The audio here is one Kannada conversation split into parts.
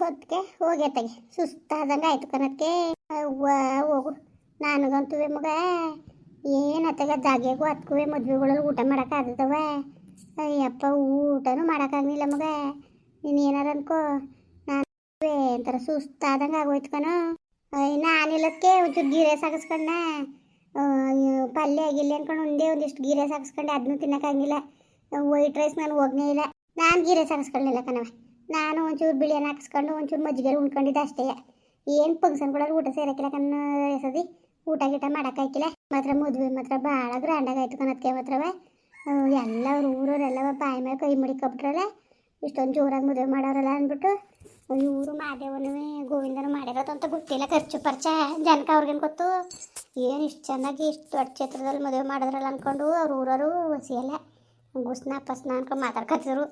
ಅದಕ್ಕೆ ಹೋಗೈತಾಗೆ ಸುಸ್ತಾದಂಗೆ ಆಯ್ತು ಕಣಕ್ಕೆ. ಅವ್ವ, ಹೋಗು. ನನಗಂತೂ ಮಗ ಏನತ್ತಾಗ ಜಾಗೆಗೂ ಹತ್ಕುವೆ ಮದ್ವೆಗಳಲ್ಲಿ ಊಟ ಮಾಡೋಕ್ಕಾಗ್ತವ ಅಯ್ಯಪ್ಪ, ಊಟನೂ ಮಾಡೋಕ್ಕಾಗಲಿಲ್ಲ ಮಗ. ನೀನು ಏನಾರ ಅನ್ಕೋ. ನಾನು ಒಂಥರ ಸುಸ್ತಾದಂಗೆ ಆಗೋಯ್ತು ಅಯ್ಯ ನಾನಿಲ್ಲಕ್ಕೆ ಒಂಚೂರು ಗೀರೆ ಸಾಗಿಸ್ಕೊಂಡ ಪಲ್ಯ ಆಗಿಲ್ಲ ಅನ್ಕೊಂಡು ಒಂದೇ ಒಂದಿಷ್ಟು ಗೀರೆ ಸಾಗಿಸ್ಕೊಂಡೆ ಅದನ್ನೂ ತಿನ್ನೋಕ್ಕಾಗಿಲ್ಲ ವೈಟ್ ರೈಸ್ ನಾನು ಹೋಗನೇ ಇಲ್ಲ. ನಾನು ಗೀರೆ ಸಾಗಿಸ್ಕೊಳ್ಳಿಲ್ಲ ಕಣವ ನಾನು ಒಂಚೂರು ಬಿಳಿಯನ್ನು ಹಾಕಿಸ್ಕೊಂಡು, ಒಂಚೂರು ಮಜ್ಜಿಗೆ ಉಣ್ಕೊಂಡಿದ್ದೆ ಅಷ್ಟೇ. ಏನು ಫಂಕ್ಷನ್ಗಳಲ್ಲಿ ಊಟ ಸೇರಕ್ಕಿಲ್ಲ ಕಣ್ಣು ಎಸದಿ. ಊಟ ಗೀಟ ಮಾಡೋಕ್ಕಾಯ್ಕಿಲ್ಲ ಮಾತ್ರ ಮದುವೆ ಮಾತ್ರ ಭಾಳ ಗ್ರ್ಯಾಂಡಾಗಾಯ್ತು ಕಣಕ್ಕೆ ಮಾತ್ರವೇ. ಎಲ್ಲ ಅವ್ರ ಊರವರೆಲ್ಲವ ಬಾಯಿ ಮೇಲೆ ಕೈ ಮಡಿಕೊಬಿಟ್ರಲ್ಲ ಇಷ್ಟೊಂದು ಜೋರಾಗಿ ಮದುವೆ ಮಾಡೋರಲ್ಲ ಅಂದ್ಬಿಟ್ಟು ಇವರು ಮಾದೇವನೂ ಗೋವಿಂದನು ಮಾಡಿರೋದು ಅಂತ ಗೊತ್ತಿಲ್ಲ. ಖರ್ಚು ಪರ್ಚ ಜನಕ ಅವ್ರಿಗೇನು ಗೊತ್ತು? ಏನು ಇಷ್ಟು ಚೆನ್ನಾಗಿ ಇಷ್ಟು ದೊಡ್ಡ ಕ್ಷೇತ್ರದಲ್ಲಿ ಮದುವೆ ಮಾಡಿದ್ರಲ್ಲ ಅಂದ್ಕೊಂಡು ಅವ್ರ ಊರವರು ಒಸಿಯಲ್ಲ ಗುಸ್ನ ಪಸ್ನ ಅನ್ಕೊಂಡು ಮಾತಾಡ್ಕೊತಿದ್ರು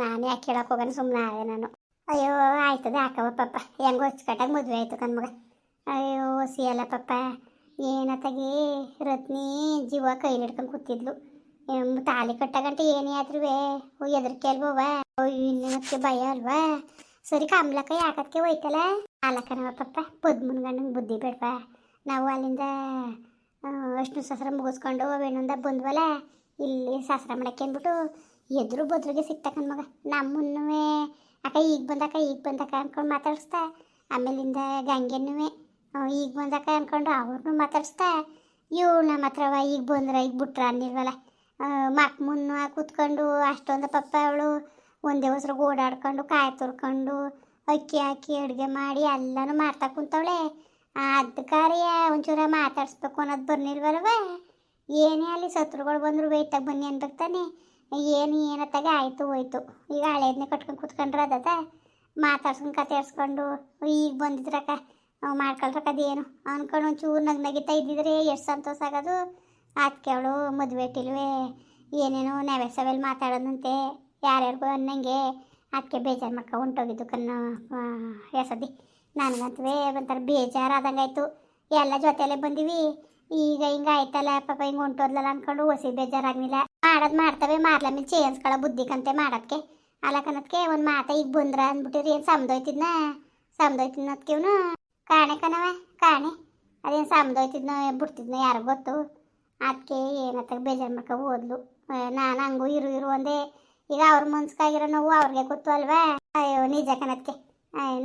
ನಾನೇ ಯಾಕೆ ಕೇಳಕ್ಕೆ ಹೋಗೋಣ ಸುಮ್ಮನೆ ಆದೆ ನಾನು. ಅಯ್ಯೋ, ಆಯ್ತದೆ ಹಾಕವ ಪಪ್ಪ ಹೆಂಗೋ ಅಚ್ಚುಕಟ್ಟಾಗಿ ಮದುವೆ ಆಯಿತು ಕಣ್ಮಗ ಅಯ್ಯೋ ಸಿಯಲ್ಲ ಪಪ್ಪ ಏನತ್ತಾಗಿ ರತ್ನಿ ಜೀವ ಕೈಲಿ ಹಿಡ್ಕೊಂಡು ಕೂತಿದ್ಲು. ತಾಲಿ ಕಟ್ಟಗಂಟ ಏನೇ ಆದ್ರೂ ಹೆದರಿಕೆ ಅಲ್ವವ ಇನ್ನಕ್ಕೆ ಭಯ ಅಲ್ವಾ? ಸರಿ, ಕಮ್ಲಕ್ಕ ಯಾಕಕ್ಕೆ ಹೋಯ್ತಲ್ಲ ಆಲಕ್ಕನವ ಪಪ್ಪ ಪದ್ಮನ್ ಗಂಡಂಗೆ ಬುದ್ಧಿ ಬೇಡವಾ? ನಾವು ಅಲ್ಲಿಂದ ಅಷ್ಟು ಸಸರ ಮುಗಿಸ್ಕೊಂಡು ಏನಂದ ಬಂದ್ವಲ್ಲ ಇಲ್ಲಿ ಸಸರ ಮಾಡಕ್ಕೆ ಅಂದ್ಬಿಟ್ಟು ಎದುರು ಬದ್ರಿಗೆ ಸಿಕ್ತಕ್ಕನ್ ಮಗ. ನಮ್ಮನ್ನೂ ಅಕ್ಕ ಈಗ ಬಂದಕ್ಕ ಈಗ ಬಂದಕ್ಕ ಅಂದ್ಕೊಂಡು ಮಾತಾಡಿಸ್ತಾ, ಆಮೇಲಿಂದ ಗಂಗೆನೂ ಈಗ ಬಂದಕ್ಕ ಅಂದ್ಕೊಂಡು ಅವ್ರನ್ನೂ ಮಾತಾಡಿಸ್ತಾ ಇವು ನಮ್ಮ ಹತ್ರವ ಈಗ ಬಂದ್ರ ಈಗ ಬಿಟ್ರ ಅನ್ನಿಲ್ವಲ್ಲ ಮಕ್ ಮುನ್ನ ಕೂತ್ಕೊಂಡು, ಅಷ್ಟೊಂದು ಪಪ್ಪ ಅವಳು ಒಂದೇ ಹೊಸರು ಓಡಾಡ್ಕೊಂಡು, ಕಾಯಿ ತುರ್ಕೊಂಡು, ಅಕ್ಕಿ ಹಾಕಿ ಅಡುಗೆ ಮಾಡಿ ಎಲ್ಲನೂ ಮಾಡ್ತಾ ಕುಂತವಳೆ. ಅದಕ್ಕಾರಿಯ ಕಾರ್ಯ ಒಂಚೂರ ಮಾತಾಡಿಸ್ಬೇಕು ಅನ್ನೋದು ಬರ್ನಿಲ್ವಲ್ವ? ಏನೇ ಅಲ್ಲಿ ಸತ್ರುಗಳು ಬಂದರು ವೇಯ್ತಾಗ ಬನ್ನಿ ಅನ್ಬೇಕು ತಾನೆ. ಏನು ಏನತ್ತಾಗ ಆಯಿತು ಹೋಯ್ತು. ಈಗ ಹಳೇದನ್ನೇ ಕಟ್ಕೊಂಡು ಕೂತ್ಕೊಂಡ್ರೆ ಅದದ ಮಾತಾಡ್ಸ್ಕೊಂಡು ಕತೆರ್ಸ್ಕೊಂಡು ಈಗ ಬಂದಿದ್ರಕ್ಕ ಮಾಡ್ಕೊಳ್ರಕ್ಕ ಅದೇನು ಅನ್ಕೊಂಡು ಒಂಚೂರು ನಗ್ ನಗಿತಾ ಇದ್ದಿದ್ರೆ ಎಷ್ಟು ಸಂತೋಷ ಆಗೋದು. ಅದಕ್ಕೆ ಅವಳು ಮದುವೆ ಇಟ್ಟಿಲ್ವೇ ಏನೇನೋ ನೆವೆಸವೆಲ್ಲಿ ಮಾತಾಡೋದಂತೆ. ಯಾರ್ಯಾರಿಗೂ ಅನ್ನಂಗೆ. ಅದಕ್ಕೆ ಬೇಜಾರು ಮಾಡ್ಕೊ ಹೊಂಟೋಗಿದ್ದು ಕಣ್ಣು. ಎಸದಿ ನನಗಂತವೇ ಒಂಥರ ಬೇಜಾರು ಆದಂಗಾಯ್ತು ಎಲ್ಲ ಜೊತೆಯಲ್ಲೇ ಬಂದೀವಿ. ಈಗ ಹಿಂಗೆ ಆಯ್ತಲ್ಲ, ಪಾಪ ಹಿಂಗೆ ಹೊಂಟೋದ್ಲಲ್ಲ ಅಂದ್ಕೊಂಡು ಹೊಸಿ ಬೇಜಾರಾಗ್ಲಿಲ್ಲ ಮಾಡೋದು ಮಾಡ್ತವೆ, ಮಾಡ್ಲ ಮೇಲೆ ಚೇನ್ಸ್ಕೊಳ್ಳೋ ಬುದ್ಧಿಕಂತೆ ಮಾಡೋದಕ್ಕೆ ಅಲಕನದ್ಕೆ ಒಂದು ಮಾತ ಈಗ ಬಂದ್ರ ಅಂದ್ಬಿಟ್ಟಿರಿ ಏನು ಸಮದೋಯ್ತಿದ್ನ ಸಮದೋಯ್ತಿದ್ನ ಅದಕ್ಕೆ ಕಾಣೆ ಕಣವ ಕಾಣೆ. ಅದೇನು ಸಮದೋಯ್ತಿದ್ನ ಬಿಡ್ತಿದ್ನ ಯಾರು ಗೊತ್ತು? ಅದಕ್ಕೆ ಏನತ್ತ ಬೇಜಾರು ಮಾಡ್ಕೊ ಓದ್ಲು ನಾನು ಹಂಗೂ ಇರು ಇರು ಒಂದೇ ಈಗ ಅವ್ರ ಮನ್ಸ್ಕಾಗಿರೋ ನೋವು ಅವ್ರಿಗೆ ಗೊತ್ತು ಅಲ್ವಾ? ಅಯ್ಯೋ, ನಿಜ ಕಣಕ್ಕೆ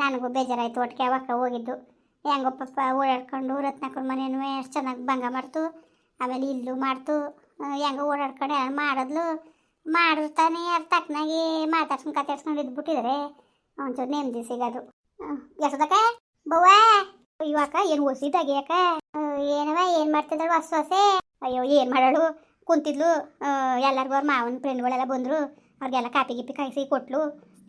ನನಗೂ ಬೇಜಾರಾಯ್ತು ಒಟ್ಟಿಗೆ ಅವಕ್ಕ ಹೋಗಿದ್ದು. ಹೆಂಗೋ ಪಪ್ಪ ಓಡಾಡ್ಕೊಂಡು ರತ್ನಾಕರ ಮನೇನು ಎಷ್ಟು ಚೆನ್ನಾಗಿ ಭಂಗ ಮಾಡ್ತು. ಆಮೇಲೆ ಇಲ್ಲೂ ಮಾಡ್ತು. ಹೆಂಗೋ ಓಡಾಡ್ಕೊಂಡು ಮಾಡಿದ್ಲು ಮಾಡಿರ್ತಾನೆ ಯಾರು ತಕ್ಕನಾಗಿ ಮಾತಾಡ್ಸ್ಕೊಂಡು ಕತ್ತಾಡ್ಸ್ಕೊಂಡು ಇದ್ಬಿಟ್ಟಿದ್ರೆ. ಒಂಚೂರು ನೆಮ್ಮದಿ ಸಿಗೋದು. ಎಷ್ಟದಕ್ಕ ಬವ್ವ? ಇವಾಕ ಏನು ಹೊಸಿದಾಗೆ ಏನವ, ಏನು ಮಾಡ್ತಿದ್ದಾಳು ಹೊಸ ಅಯ್ಯೋ, ಏನು ಮಾಡಳು? ಕುಂತಿದ್ಲು. ಎಲ್ಲರಿಗೂ ಅವ್ರ ಮಾವನ ಫ್ರೆಂಡ್ಗಳೆಲ್ಲ ಬಂದರು. ಅವ್ರಿಗೆಲ್ಲ ಕಾಪಿ ಗಿಪಿ ಕಾಯಿಸಿ ಕೊಟ್ಲು.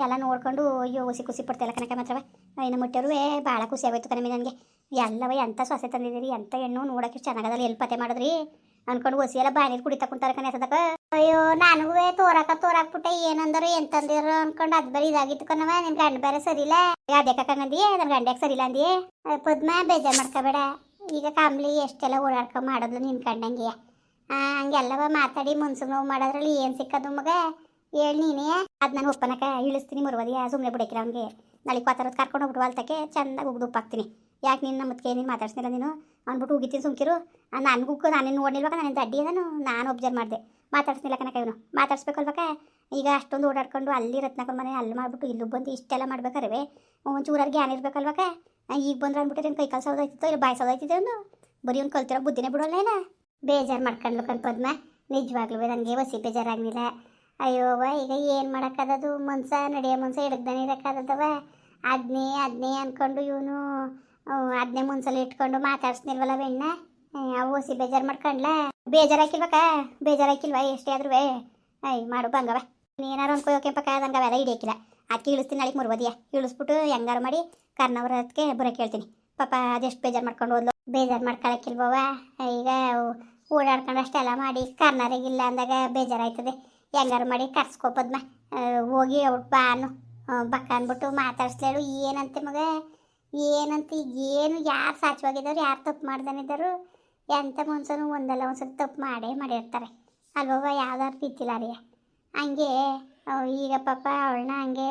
ಎಲ್ಲ ನೋಡ್ಕೊಂಡು, ಅಯ್ಯೋ ಖುಷಿ ಖುಷಿ ಪಡ್ತಿಲ್ಲ ಕನಕ ಮಾತ್ರವ. ಇನ್ನು ಮುಟ್ಟರು ಭಾಳ ಖುಷಿ ಆಗೋಯ್ತು ಕಣಮಿ ನನಗೆ. ಎಲ್ಲವ ಎಂಥ ಸೊಸೆ ತಂದಿದ್ದೀರಿ ಎಂಥ ಹೆಣ್ಣು ನೋಡೋಕೆ ಚೆನ್ನಾಗದಲ್ಲ ಎಲ್ಲಿ ಪತ್ತೆ ಮಾಡಿದ್ರಿ. ಅನ್ಕೊಂಡು ಒಸಿ ಎಲ್ಲ ಬಾಣೀರು ಕುಡಿತಾ ಕುಂತಾರ ಅಯ್ಯೋ ನನಗೂ ತೋರಾಕ ತೋರಾಕ್ಬಿಟ್ಟೆ, ಏನಂದರು ಎಂತಂದಿರ ಅನ್ಕೊಂಡು ಅದ್ ಬೇರೆ ಇದಾಗಿತ್ತು ಕಣವ ನಿನ್ ಗಂಡ ಬೇರೆ ಸರಿಲ್ಲ ಯಾವ್ದೇ ಅದೇ ಕಕ್ಕಂಗಂದಿ ನನ್ನ ಗಂಡ್ಯಾಗ ಸರಿ ಇಲ್ಲ ಅಂದಿ ಪದ್ಮ, ಬೇಜಾರ್ ಮಾಡ್ಕೋಬೇಡ. ಈಗ ಕಾಮ್ಲಿ ಎಷ್ಟೆಲ್ಲ ಓಡಾಡ್ಕೊ ಮಾಡೋದು ನಿನ್ ಕಂಡಂಗೆ ಹಂಗೆಲ್ಲವ ಮಾತಾಡಿ ಮುನ್ಸು ನೋವು ಮಾಡೋದ್ರಲ್ಲಿ ಏನು ಸಿಕ್ಕದು ಮಗ? ಹೇಳಿ ನೀನೇ. ಅದ್ ನಾನು ಒಪ್ಪನಕ ಇಳಿಸ್ತೀನಿ ಮುರುವದಿಯ ಸುಮ್ಮನೆ ಬಿಡಕ್ಕಿರ ಅವ್ನಿಗೆ. ನಾಳೆ ಪಾತ್ರದ ಕರ್ಕೊಂಡು ಹೋಗ್ಬಿಡುವಲ್ತಕ್ಕೆ ಚೆಂದಾಗಿ ಉಗ್ದು ಉಪ್ಪಾಕ್ತೀನಿ. ಯಾಕೆ ನೀನು ನಮ್ಮ ನೀನು ಮಾತಾಡ್ಸ್ನಿಲ್ಲ ನೀನು? ಅಂದ್ಬಿಟ್ಟು ಉಗಿತೀನಿ ಸುಮ್ಕಿರು. ನನಗೂ ನಾನೇನು ನೋಡಿಲ್ವಾಗ ನಾನು ಅಡ್ಡಿ ಅದನು? ನಾನು ಒಬ್ಸರ್ವ್ ಮಾಡಿದೆ. ಮಾತಾಡ್ಸ್ನಿಲ್ಲ ಕನಕ ಇವನು ಮಾತಾಡ್ಸ್ಬೇಕಲ್ಬೇಕ ಈಗ ಅಷ್ಟೊಂದು ಓಡಾಡ್ಕೊಂಡು ಅಲ್ಲಿ ರತ್ನಕ ಮನೆ ಅಲ್ಲಿ ಮಾಡ್ಬಿಟ್ಟು ಇಲ್ಲಿ ಬಂದು ಇಷ್ಟೆಲ್ಲ ಮಾಡ್ಬೇಕಾರೆ ಒಂಚೂರಾರು ಗ್ಯಾನ್ ಇರ್ಬೇಕಲ್ವಕ ಈಗ ಬಂದ್ರೆ ಅಂದ್ಬಿಟ್ಟು ಕೈ ಕಾಲು ಸೌದಾಯ್ತಿತ್ತು ಇಲ್ಲ ಬಾಯಿ ಸೌದಾಯ್ತಿದ್ದೆ ಒಂದು ಬರೀ ಒಂದು ಕಲ್ತಿರೋ ಬುದ್ಧಿನೇ ಬಿಡೋಲ್ಲ ಇಲ್ಲ ಬೇಜಾರು ಮಾಡ್ಕೊಂಡ್ಲು ಕಣ್ ಪದ್ಮ. ನಿಜವಾಗ್ಲೂ ನನಗೆ ವಸಿ ಬೇಜಾರಾಗಲಿಲ್ಲ ಅಯ್ಯೋವ ಈಗ ಏನು ಮಾಡೋಕ್ಕದದು? ಮನ್ಸ, ನಡೆಯೋ ಮನ್ಸ ಹಿಡ್ದಾನೆ ಇರೋಕ್ಕಾದದವ. ಅದನ್ನೇ ಅದನ್ನೇ ಅಂದ್ಕೊಂಡು ಇವನು ಅದನ್ನೇ ಮುಂದ್ಸಲ ಇಟ್ಕೊಂಡು ಮಾತಾಡ್ಸ್ನಿಲ್ವಲ್ಲ ಬೆಣ್ಣ. ಅವು ಹೊಸಿ ಬೇಜಾರು ಮಾಡ್ಕೊಂಡ್ಲ? ಬೇಜಾರಾಕಿಲ್ವಕ್ಕ ಬೇಜಾರಾಕಿಲ್ವ ಎಷ್ಟೇ ಆದ್ರೂ ಐ ಮಾಡು ಬಂಗವ ನೀನಾರು ಅನ್ಕೋಯೋಕೆಂಪಕ್ಕ ಅದಂಗ ಅವೆಲ್ಲ ಹಿಡಿಯಕ್ಕಿಲ್ಲ ಅದಕ್ಕೆ ಇಳಿಸ್ತೀನಿ, ನಾಳೆಗೆ ಮುರ್ಬೋದಿಯ ಇಳಿಸ್ಬಿಟ್ಟು ಹೆಂಗಾರು ಮಾಡಿ ಅದಕ್ಕೆ ಬರೋಕೆ ಹೇಳ್ತೀನಿ ಪಾಪ, ಅದೆಷ್ಟು ಬೇಜಾರು ಮಾಡ್ಕೊಂಡು ಹೋದ್ಲು? ಬೇಜಾರು ಮಾಡ್ಕೊಳಕ್ಕಿಲ್ವವ ಈಗ ಓಡಾಡ್ಕೊಂಡು ಅಷ್ಟೆಲ್ಲ ಮಾಡಿ ಕರ್ನಾರಿಗಿಲ್ಲ ಅಂದಾಗ ಬೇಜಾರಾಯ್ತದೆ. ಹೆಂಗಾರು ಮಾಡಿ ಕರ್ಸ್ಕೊಪದ್ಮ ಹೋಗಿ ಅವ್ಳು ಬಾನು ಬಕ್ಕ ಅಂದ್ಬಿಟ್ಟು ಮಾತಾಡ್ಸ್ಲೇಳು. ಏನಂತೆ ಮಗ? ಏನಂತ ಏನು ಯಾರು ಸಾಚವಾಗಿದ್ದಾರೆ ಯಾರು ತಪ್ಪು ಮಾಡ್ದನಿದ್ದಾರು ಎಂಥ ಮನ್ಸನು ಒಂದಲ್ಲ, ಒಂದ್ಸಲ ತಪ್ಪು ಮಾಡೇ ಮಾಡಿರ್ತಾರೆ. ಅಲ್ವವ ಯಾವ್ದಾರು ರೀ. ಹಂಗೆ ಈಗ ಪಾಪ ಅವಳನ್ನ ಹಂಗೆ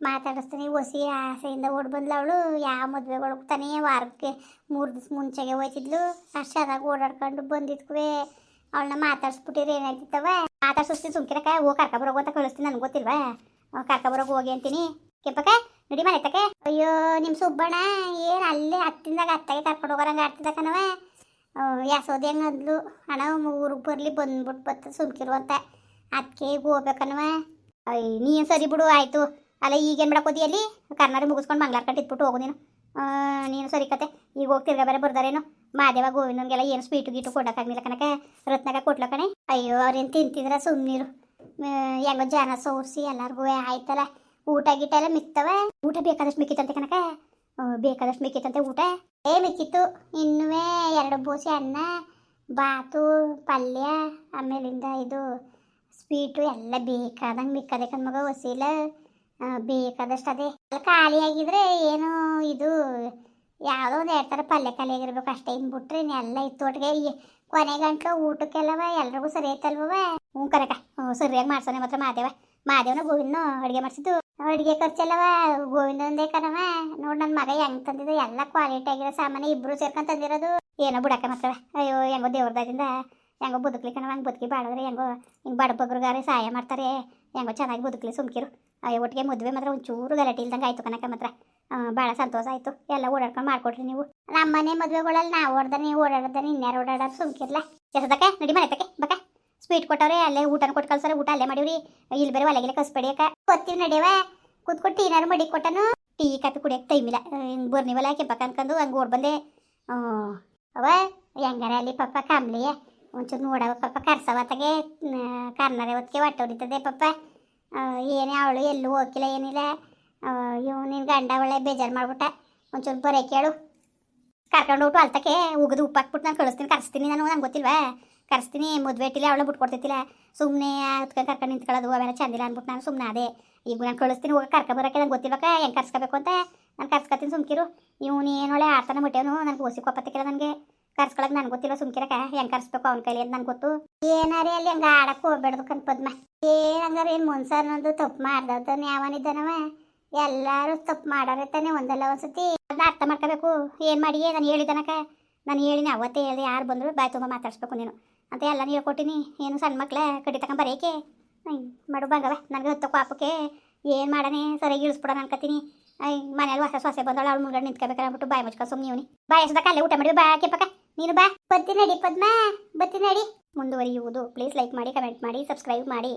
ಮಾತಾಡಿಸ್ತಾನೆ, ಒಸಿ ಆಸೆಯಿಂದ ಓಡ್ ಬಂದ್ಲು ಅವಳು. ಯಾವ ಮದುವೆಗಳು ಹೋಗ್ತಾನೆ, ವಾರಕ್ಕೆ ಮೂರು ದಿವ್ಸ ಮುಂಚೆಗೆ ಹೋಯ್ತಿದ್ಲು. ಅಷ್ಟಾದಾಗ ಓಡಾಡ್ಕೊಂಡು ಬಂದಿದ್ಕುವೆ. ಅವಳನ್ನ ಮಾತಾಡ್ಸ್ಬಿಟ್ಟಿರಿ ಏನಾಯ್ತಿತ್ತವ ಮಾತಾಡ್ಸಿ ಸುಮ್ಕಿರಕ ಹೋಗಿ ಬರೋ ಅಂತ ಕಳಿಸ್ತೀನಿ, ನನಗೆ ಗೊತ್ತಿಲ್ವಾ? ಕರ್ಕೊಬರೋಗು ಹೋಗಿ ಅಂತೀನಿ. ಕೆಂಪಕ್ಕ? ನಡಿ ಮನೆ ತಕ ಅಯ್ಯೋ ನಿಮ್ಮ ಸುಬ್ಬಣ್ಣ, ಏನು ಅಲ್ಲೇ ಹತ್ತಿಂದಾಗ ಅತ್ತಗೆ ಕರ್ಕೊಂಡು ಹೋಗೋರಂಗೆ ಆಡ್ತಿದ್ದ ಕಣವ ಯಾಸೋದಿ ಹಂಗೆ ಅಂದ್ಲು. ಅಣ್ಣ ಊರಿಗೆ ಬರಲಿ ಬಂದ್ಬಿಟ್ಟು ಬತ್ತ ಸುಮ್ಕಿರು ಅಂತ ಅದಕ್ಕೆ ಹೋಗ್ಬೇಕನ್ವ ಅಯ್ಯ ನೀನು ಸರಿ ಬಿಡು, ಆಯಿತು. ಅಲ್ಲ, ಈಗೇನು ಮಾಡಕೋತಿ ಅಲ್ಲಿ? ಕರ್ನಾಟಕ ಮುಗಿಸ್ಕೊಂಡು ಮಂಗ್ಳಾರ್ ಕಟ್ಟಿ ಇಟ್ಬಿಟ್ಟು ಹೋಗು ನೀನು. ನೀನು ಸರಿ ಕತೆ. ಈಗ ಹೋಗಿ ತಿರ್ಗಾ ಬೇರೆ ಬರ್ದಾರೇನು? ಮಾದೇವ ಗೋವಿಂದನ್ಗೆಲ್ಲ ಏನು ಸ್ವೀಟು ಗೀಟು ಕೊಡೋಕ್ಕಾಗಲಿಲ್ಲ ಕನಕ ರತ್ನಾಗ ಕೊಟ್ಲ ಕಣೆ. ಅಯ್ಯೋ, ಅವ್ರೇನು ತಿಂತಿದ್ರ ಸುಮ್ಮನಿರು ಹೆಂಗೋ ಜನ ಸೋರಿಸಿ ಎಲ್ಲರಿಗೂ ಆಯ್ತಲ್ಲ. ಊಟ ಗೀಟ ಎಲ್ಲ ಮಿಕ್ತವ. ಊಟ ಬೇಕಾದಷ್ಟು ಮಿಕ್ಕಿತ್ತಂತೆ ಕನಕ ಬೇಕಾದಷ್ಟು ಮಿಕ್ಕಿತ್ತಂತೆ ಊಟ. ಏ, ಮಿಕ್ಕಿತ್ತು. ಇನ್ನುವೇ ಎರಡು ಬೋಸಿ ಅನ್ನ, ಬಾತು, ಪಲ್ಯ, ಆಮೇಲಿಂದ ಇದು ಸ್ವೀಟು ಎಲ್ಲ ಬೇಕಾದಂಗೆ ಮಿಕ್ಕದೆ ಮಗ ವಸೀಲ ಬೇಕಾದಷ್ಟು ಅದೇ. ಎಲ್ಲ ಖಾಲಿ ಆಗಿದ್ರೆ ಏನು ಇದು ಯಾವುದೋ ಒಂದು ಎರಡು ಥರ ಪಲ್ಯ ಖಾಲಿ ಆಗಿರ್ಬೇಕು. ಅಷ್ಟೇ ಇನ್ನು ಬಿಟ್ರೆ ಇನ್ನೆಲ್ಲ ಇತ್ತು ಒಟ್ಟಿಗೆ. ಕೊನೆ ಗಂಟ್ಲು ಊಟಕ್ಕೆಲ್ಲವ ಎಲ್ರಿಗೂ ಸರಿ ಐತಲ್ವವ ಹ್ಞೂ ಕರೆಕ ಹ್ಞೂ, ಸರಿಯಾಗಿ ಮಾಡ್ಸೋಣ ಮಾತ್ರ ಮಾದೇವ. ಮಾದೇವನ ಗೋವಿಂದನು ಅಡುಗೆ ಮಾಡಿಸಿದ್ದು. ಅಡುಗೆ ಖರ್ಚೆಲ್ಲವ, ಗೋವಿಂದಂದೇ ಕಣವ ನೋಡಿ ನನ್ನ ಮಗ ಹೆಂಗ್ ತಂದಿದ ಎಲ್ಲ ಕ್ವಾಲಿಟಿ ಆಗಿರೋ ಸಾಮಾನು ಇಬ್ರು ಸೇರ್ಕೊಂಡು ತಂದಿರೋದು. ಏನೋ ಬಿಡಕ್ಕೆ ಮತ್ತ ಅಯ್ಯೋ, ಹೆಂಗೋ ದೇವ್ರದಾಗಿಂದ ಹೆಂಗೋ ಬದುಕ್ಲಿ ಕಣವ ಹಂಗೆ ಬದುಕಿ ಬಾಡಿದ್ರೆ ಹೆಂಗೋ, ಹಿಂಗೆ ಬಡಬಗ್ರಿಗಾರೆ ಸಹಾಯ ಮಾಡ್ತಾರೆ. ಹೆಂಗೋ ಚೆನ್ನಾಗಿ ಬದುಕಲಿ ಸುಮ್ಕಿರು. ಅಯ್ಯೋ, ಒಟ್ಟಿಗೆ ಮದುವೆ ಮಾತ್ರ ಒಂಚೂರು ಗಲಾಟಿ ಇಲ್ದಂಗೆ ಆಯ್ತು ಕನಕ ಮಾತ್ರ. ಭಾಳ ಸಂತೋಷ ಆಯಿತು. ಎಲ್ಲ ಓಡಾಡ್ಕೊಂಡು ಮಾಡ್ಕೊಡ್ರಿ ನೀವು. ನಮ್ಮನೆ ಮದುವೆಗಳಲ್ಲಿ ನಾವು ಓಡ್ದ ನೀವು ಓಡಾಡ್ದಾನೆ, ಇನ್ಯಾರು ಓಡಾಡೋದು ಸುಮ್ಕಿರ್ಲ. ಎಸದಕ್ಕೆ ನಡಿ ಮನೆ ತಕ್ಕೆ ಬಕ ಸ್ವೀಟ್ ಕೊಟ್ಟವ್ರೆ, ಅಲ್ಲೇ ಊಟ ಕೊಟ್ಟು ಕಳ್ಸಾರ, ಊಟ ಅಲ್ಲೇ ಮಾಡಿವ್ರಿ. ಇಲ್ಲಿ ಬೇರೆ ಒಲೆಗೆಲ್ಲ ಕಸ್ಬೇಡಿ ಅಕ್ಕ ಗೊತ್ತೀವಿ ನಡೆಯವ ಕೂತ್ಕೊಟ್ಟು ಟೀನಾರು ಮಡಿ ಕೊಟ್ಟನು. ಟೀ, ಕಾಫಿ ಕುಡಿಯಕ್ಕೆ ಟೈಮ್ ಇಲ್ಲ. ಹಿಂಗೆ ಬರ್ನಿವಲ್ಲ ಕೆಂಪಕ್ಕ ಅನ್ಕೊಂಡು ಹಂಗೆ ಓಡ್ ಬಂದೆ. ಅವ ಹೆಂಗಾರ ಅಲ್ಲಿ ಪಪ್ಪ ಕಾಮ್ಲಿ ಒಂಚೂರು ನೋಡವ ಪಪ್ಪ ಕರ್ಸವತ್ತಾಗೆ ಕರ್ನಾರೆ ಹೊತ್ತಿಗೆ ಹೊಟ್ಟೆ ಹೊಡಿತದೆ ಪಪ್ಪ. ಏನೇ ಅವಳು ಎಲ್ಲೂ ಹೋಗಿಲ್ಲ ಏನಿಲ್ಲ. ಇವ್ ನಿನ್ನ ಗಂಡ ಒಳ್ಳೆ ಬೇಜಾರು ಮಾಡ್ಬಿಟ್ಟ. ಒಂಚೂರು ಬರೋಕೆ ಕೇಳು. ಕರ್ಕೊಂಡು ಹೋಗ್ಬಿಟ್ಟು ಅಲ್ತಕ್ಕೆ ಉಗಿದು ಉಪ್ಪು ಹಾಕ್ಬಿಟ್ಟು ನಾನು ಕಳಿಸ್ತೀನಿ, ಕರೆಸ್ತೀನಿ ನಾನು, ನಂಗೆ ಗೊತ್ತಿಲ್ವಾ? ಕರೆಸ್ತೀನಿ, ಮದುವೆ ಇಟ್ಟಿಲ್ಲ ಅವಳು ಬಿಟ್ಕೊಡ್ತೈತಿಲ್ಲ. ಸುಮ್ಮನೆ ಹತ್ಕೊಂಡು ಕರ್ಕೊಂಡು ನಿಂತ್ಕೊಳ್ಳೋದು, ಅವೆಲ್ಲ ಚಂದಿಲ್ಲ ಅಂದ್ಬಿಟ್ಟು ನಾನು ಸುಮ್ಮನೆ ಅದೇ ಈಗ ನಾನು ಕಳಿಸ್ತೀನಿ, ಹೋಗಿ ಬರೋಕ್ಕೆ ನಂಗೆ ಗೊತ್ತಿಲ್ವಕ್ಕ ಹೆಂಗೆ ಕರ್ಸ್ಕೋಬೇಕು ಅಂತ. ನಾನು ಕರ್ಸ್ಕೊತೀನಿ ಸುಮ್ಕಿರು. ಇವನು ಏನೊಳ್ಳೆ ಆಡ್ತಾನೆ ಬಿಟ್ಟೇನು ನನಗೆ ಓಸಿ ಕೊಪ್ಪತ್ತಿಲ್ಲ ನನಗೆ. ಕರ್ಸ್ಕೊಳಕ್ಕೆ ನನಗೆ ಗೊತ್ತಿಲ್ಲ ಸುಮ್ಕಿರಕ್ಕ, ಹೆಂಗೆ ಕರ್ಸ್ಬೇಕು ಅವ್ನ ಕೈಲಿ ಅಂತ ನನಗೆ ಗೊತ್ತು. ಏನಾರೇ ಅಲ್ಲಿ ಹಂಗೆ ಆಡಕ್ಕೆ ಹೋಗ್ಬೇಡ್ದು ಕನ್ಪದ್ಮ ಏನಂಗಾರ ಏನು ಮುನ್ಸ ನಂದು ತಪ್ಪು ಮಾಡ್ದವ್ತಾನೆ ಯಾವನಿದ್ದಾನವ ಎಲ್ಲರೂ ತಪ್ಪು ಮಾಡೋರೆ ತಾನೆ ಒಂದಲ್ಲ ಒಂದ್ಸತಿ. ಅದನ್ನ ಅರ್ಥ ಮಾಡ್ಕೋಬೇಕು. ಏನು ಮಾಡಿ ನಾನು ಹೇಳಿದನಕ ನಾನು ಹೇಳಿನಿ, ಅವತ್ತೇ ಹೇಳಿ ಯಾರು ಬಂದರು ಬಾಯ್ ತುಂಬ ಮಾತಾಡ್ಸ್ಬೇಕು ನೀನು. ಅಂತ ಎಲ್ಲ ಹೇಳ್ಕೊಟ್ಟಿನಿ ಏನು ಸಣ್ಣ ಮಕ್ಳ ಕಡಿ ತಗೊಂಡ್ ಬರೇಕೆ ಹ್ಮ್, ಮಾಡು ಬಂಗವೆ ನನಗೆ ಹತ್ತು ಪಾಪಕ್ಕೆ. ಏನು ಮಾಡನೆ ಸರಿಯಾಗಿ ಇಳಿಸ್ಬಿಡೋಣ ಅನ್ಕತೀನಿ ಐ ಮನೇಲಿ ಹೊಸ ಸೊಸೆ ಬಂದಳು ಅವಳು ಮುಂಗಡೆ ನಿಂತ್ಕೋಬೇಕು ಅಂದ್ಬಿಟ್ಟು ಬಾಯಿ ಮುಚ್ಕೊ ಸುಮ್ಮನೆ ಇವನಿ. ಬಾಯಿ ಎಸ್ದಾಗ ಅಲ್ಲೇ ಊಟ ಮಾಡಿ ಬಾ ಕೆಪಕ ನೀನು ಬಾ. ಬತ್ತಿ ನಡಿ ಪದ್ಮ ಬತ್ತಿ ನಡಿ. ಮುಂದುವರಿಯುವುದು. ಪ್ಲೀಸ್ ಲೈಕ್ ಮಾಡಿ ಕಮೆಂಟ್ ಮಾಡಿ ಸಬ್ಸ್ಕ್ರೈಬ್ ಮಾಡಿ.